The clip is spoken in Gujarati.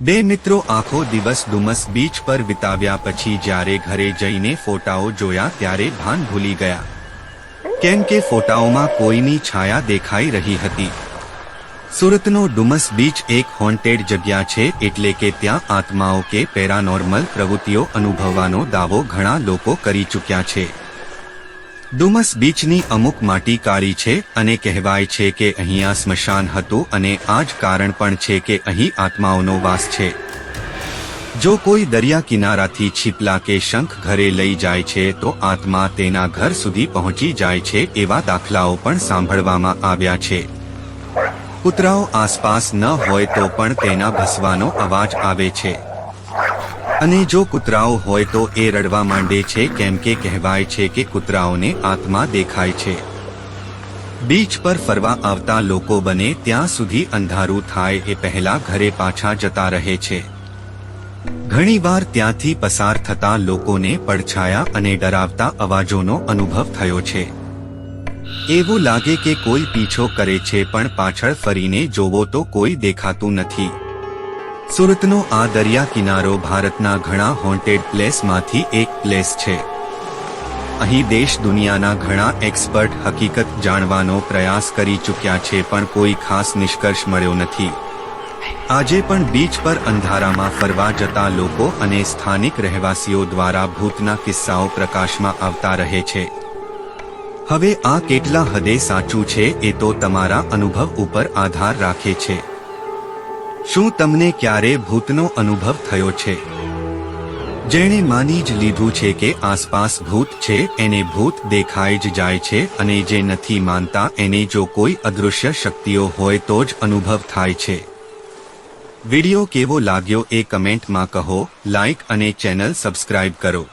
બે મિત્રો આખો દિવસ ડુમસ બીચ પર વિતાવ્યા પછી જ્યારે ઘરે જઈને ફોટાઓ જોયા ત્યારે ભાન ભૂલી ગયા. કેમ કે ફોટાઓમાં કોઈની છાયા દેખાઈ રહી હતી. સુરતનો ડુમસ બીચ એક હોન્ટેડ જગ્યા છે એટલે કે ત્યાં આત્માઓ કે પેરાનોર્મલ પ્રવૃત્તિઓ અનુભવવાનો દાવો ઘણા લોકો કરી ચૂક્યા છે. ડુમસ બીચની અમુક માટી કાળી છે અને કહેવાય છે કે અહીંયા સ્મશાન હતું અને આ જ કારણ પણ છે કે અહીં આત્માઓનો વાસ છે. જો કોઈ દરિયા કિનારાથી છીપલા કે શંખ ઘરે લઈ જાય છે તો આત્મા તેના ઘર સુધી પહોંચી જાય છે એવા દાખલાઓ પણ સાંભળવામાં આવ્યા છે. કૂતરાઓ આસપાસ ન હોય તો પણ તેના ભસવાનો અવાજ આવે છે. અને જો કૂતરાઓ હોય તો એ રડવા માંડે છે, કેમ કે કહેવાય છે કે કૂતરાઓને આત્મા દેખાય છે. બીચ પર ફરવા આવતા લોકો બને, ત્યાં સુધી અંધારું થાય એ પહેલા ઘરે પાછા જતા રહે છે. ઘણીવાર ત્યાંથી પસાર થતા લોકોને પડછાયા અને ડરાવતા અવાજોનો અનુભવ થયો છે. એવું લાગે કે કોઈ પીછો કરે છે, પણ પાછળ ફરીને જોવો તો કોઈ દેખાતું નથી. સુરતનો આ દરિયા કિનારો ભારતના ઘણા હોન્ટેડ પ્લેસમાંથી એક પ્લેસ છે. અહીં દેશ દુનિયાના ઘણા એક્સપર્ટ હકીકત જાણવાનો પ્રયાસ કરી ચૂક્યા છે પણ કોઈ ખાસ નિષ્કર્ષ મળ્યો નથી. આજે પણ બીચ પર અંધારામાં ફરવા જતા લોકો અને સ્થાનિક રહેવાસીઓ દ્વારા ભૂતના કિસ્સાઓ પ્રકાશમાં આવતા રહે છે. હવે આ કેટલા હદે સાચું છે એ તો તમારા અનુભવ ઉપર આધાર રાખે છે. શું તમને ક્યારે ભૂતનો અનુભવ થયો છે? જેણે માની જ લીધું છે કે આસપાસ ભૂત છે, એને ભૂત દેખાઈ જ જાય છે અને જે નથી માનતા એને જો કોઈ અદૃશ્ય શક્તિઓ હોય તો જ અનુભવ થાય છે. વિડિયો કેવો લાગ્યો એ કમેન્ટમાં કહો લાઇક અને ચેનલ સબસ્ક્રાઇબ કરો.